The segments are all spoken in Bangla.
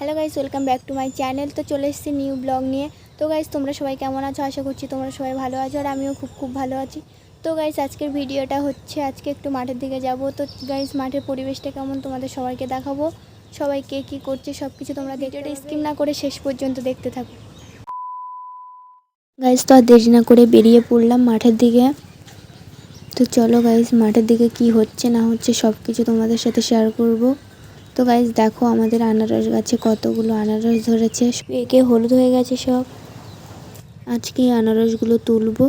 Hello guys, welcome back to my channel. তো চলে এসেছি নিউ ব্লগ নিয়ে। তো গাইস, তোমরা সবাই কেমন আছো? আশা করছি তোমরা সবাই ভালো আছো আর আমিও খুব খুব ভালো আছি। তো গাইস, আজকের ভিডিওটা হচ্ছে আজকে একটু মাঠের দিকে যাব। তো গাইস, মাঠের পরিবেশটা কেমন তোমাদের সবাইকে দেখাবো। সবাই কে কী করছে সব কিছু তোমরা ভিডিওটা স্কিপ না করে শেষ পর্যন্ত দেখতে থাকো। গাইস, তো আর দেরি না করে বেরিয়ে পড়লাম মাঠের দিকে। তো চলো গাইস, মাঠের দিকে কি হচ্ছে না হচ্ছে সব কিছু তোমাদের সাথে শেয়ার করব। তো গাইজ দেখো আমাদের আনারস গাছে কতগুলো আনারস ধরেছে। পেকে হলুদ হয়ে গেছে সব। আজকে এই আনারসগুলো তুলবো।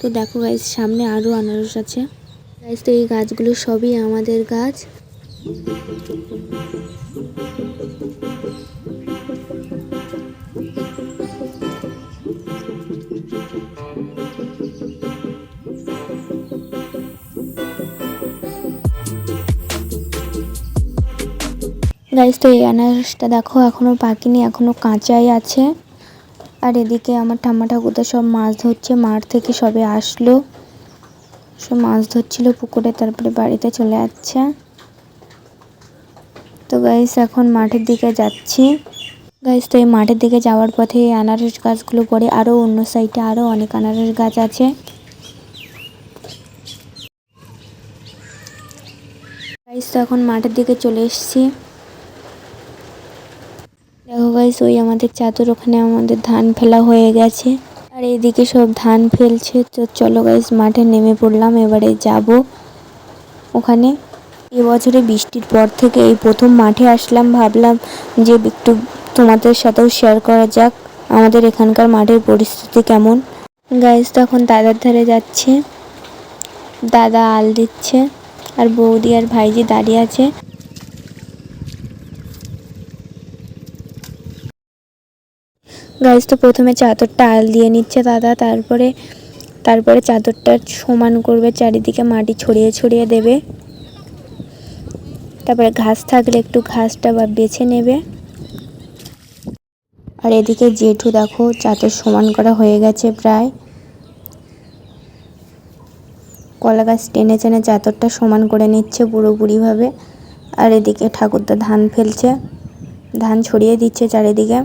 তো দেখো গাইজ সামনে আরও আনারস আছে। গাইজ তো এই গাছগুলো সবই আমাদের গাছ। গাইস তো এই আনারসটা দেখো, এখনও পাকেনি, এখনও কাঁচাই আছে। আর এদিকে আমার ঠাম্মা ঠাকুরদা সব মাছ ধরছে, মাঠ থেকে সবে আসলো। সব মাছ ধরছিল, পুকুরে, তারপরে বাড়িতে চলে যাচ্ছে। তো গাইস এখন মাঠের দিকে যাচ্ছি। গাইস তো এই মাঠের দিকে যাওয়ার পথে এই আনারস গাছগুলো পড়ে আরও অন্য সাইডে আরও অনেক আনারস গাছ আছে। গাইস তো এখন মাঠের দিকে চলে এসেছি। গাইস ওই আমাদের চাদর ওখানে আমাদের ধান ফেলা হয়ে গেছে। আর এইদিকে সব ধান ফেলছে। তো চলো গাইস মাঠে নেমে পড়লাম। এবারে যাব ওখানে। এবছরে বৃষ্টির পর থেকে এই প্রথম মাঠে আসলাম। ভাবলাম যে একটু তোমাদের সাথেও শেয়ার করা যাক, আমাদের এখানকার মাঠের পরিস্থিতি কেমন। গাইস তখন দাদার ধারে যাচ্ছে। দাদা আল দিচ্ছে। আর বৌদি আর ভাইজি দাঁড়িয়ে আছে। গাইজ তো প্রথমে চাদরটা আল দিয়ে নিচ্ছে দাদা, তারপরে তারপরে চাদরটা সমান করবে, চারিদিকে মাটি ছড়িয়ে ছড়িয়ে দেবে। তারপরে ঘাস থাকলে একটু ঘাসটা বা বেছে নেবে। আর এদিকে জেঠু দেখো, চাদর সমান করা হয়ে গেছে প্রায়। কলা গাছ টেনে টেনে চাদরটা সমান করে নিচ্ছে পুরোপুরিভাবে। আর এদিকে ঠাকুরদা ধান ফেলছে, ধান ছড়িয়ে দিচ্ছে চারিদিকে।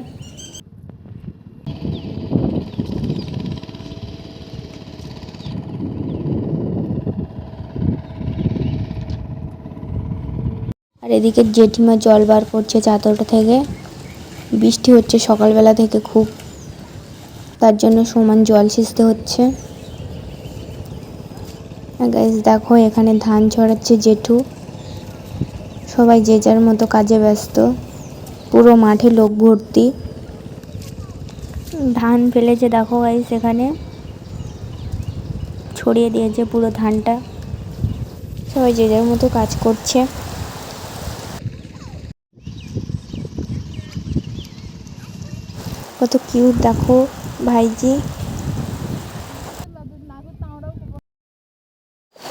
আর এদিকে জেঠিমা জল বার করছে চাদরটা থেকে। বৃষ্টি হচ্ছে সকালবেলা থেকে খুব। তার জন্য সমান জল সিঁচতে হচ্ছে। দেখো, এখানে ধান ছড়াচ্ছে জেঠু। সবাই যে যার মতো কাজে ব্যস্ত। পুরো মাঠে লোক ভর্তি। ধান ফেলেছে, দেখো গাইজ সেখানে। ছড়িয়ে দিয়েছে পুরো ধানটা। সবাই যে যার মতো কাজ করছে। কত কিউট দেখো ভাইজি।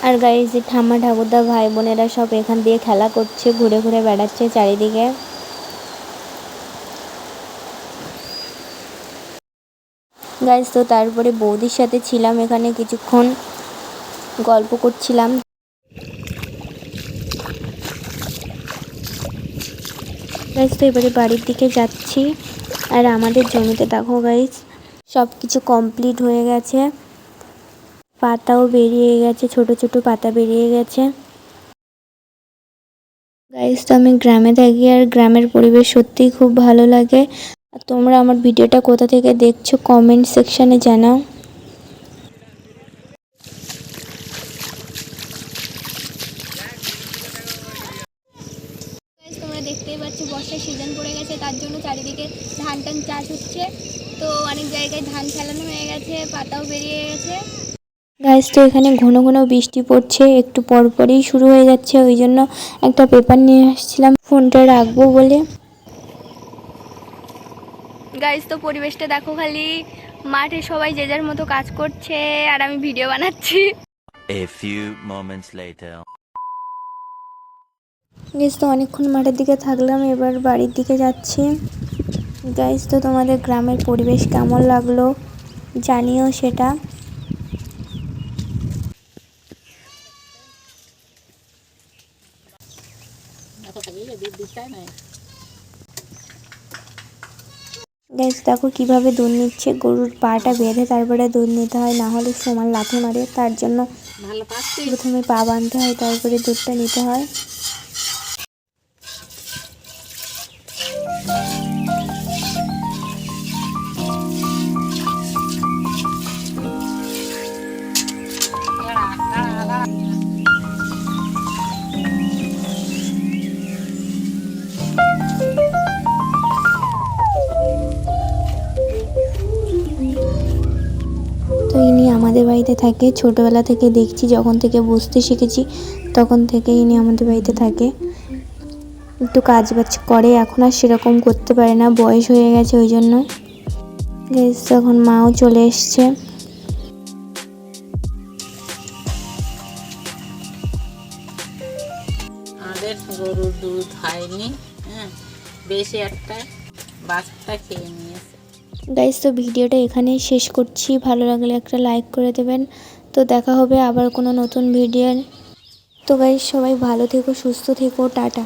আর গাইজ যে ঠাম্মা ঠাকুরদা ভাই বোনেরা সব এখান দিয়ে খেলা করছে, ঘুরে ঘুরে বেড়াচ্ছে চারিদিকে। গাইজ তো তারপরে বৌদির সাথে ছিলাম এখানে কিছুক্ষণ। গল্প করছিলাম। গাইজ তো এবারে বাড়ির দিকে যাচ্ছি। আর আমাদের জমিতে দেখো গাইজ সব কিছু কমপ্লিট হয়ে গেছে। পাতাও বেরিয়ে গেছে, ছোট ছোট পাতা বেরিয়ে গেছে। গাইজ তো আমি গ্রামে থাকি আর গ্রামের পরিবেশ সত্যিই খুব ভালো লাগে। তোমরা আমার ভিডিওটা কোথা থেকে দেখছ কমেন্ট সেকশানে জানাও। তোমরা দেখতেই পাচ্ছ বর্ষার সিজন পড়ে গেছে তার জন্য চারিদিকে ধান টান চাষ হচ্ছে। তো অনেক জায়গায় ধান ফেলানো হয়ে গেছে পাতাও বেরিয়ে গেছে। গাইজ তো এখানে ঘন ঘন বৃষ্টি পড়ছে একটু পরপরই শুরু হয়ে যাচ্ছে ওই জন্য একটা পেপার নিয়ে আসছিলাম ফোনটা রাখব বলে। গাইস তো পরিবেশটা দেখো খালি। মাঠে সবাই যে যার মতো কাজ করছে আর আমি ভিডিও বানাচ্ছি। A few moments later. Guys তো অনেকক্ষণ মাঠের দিকে থাকলাম এবার বাড়ির দিকে যাচ্ছি। গাইজ তো তোমাদের গ্রামের পরিবেশ কেমন লাগল জানিও সেটা। গ্যাস দেখো কীভাবে দুধ নিচ্ছে। গরুর পাটা বেঁধে তারপরে দুধ নিতে হয় না হলে সমান লাথি মারে। তার জন্য প্রথমে পা বাঁধতে হয় তারপরে দুধটা নিতে হয়। বাড়িতে থাকে, ছোটবেলা থেকে দেখছি, যখন থেকে বুঝতে শিখেছি, তখন থেকে ইনি আমাদের বাড়িতে থাকে। একটু কাজ বাজ করে, এখন আর সেরকম করতে পারে না, বয়স হয়ে গেছে ওই জন্য। তখন মাও চলে এসছে। গরুর দুধ হয়নি হ্যাঁ বেশি একটা বাচ্চা খেয়ে গাইজ তো ভিডিওটা এখানেই শেষ করছি। ভালো লাগলে একটা লাইক করে দেবেন। তো দেখা হবে আবার কোনো নতুন ভিডিও তো গাইজ সবাই ভালো থেকো, সুস্থ থেকো, টাটা।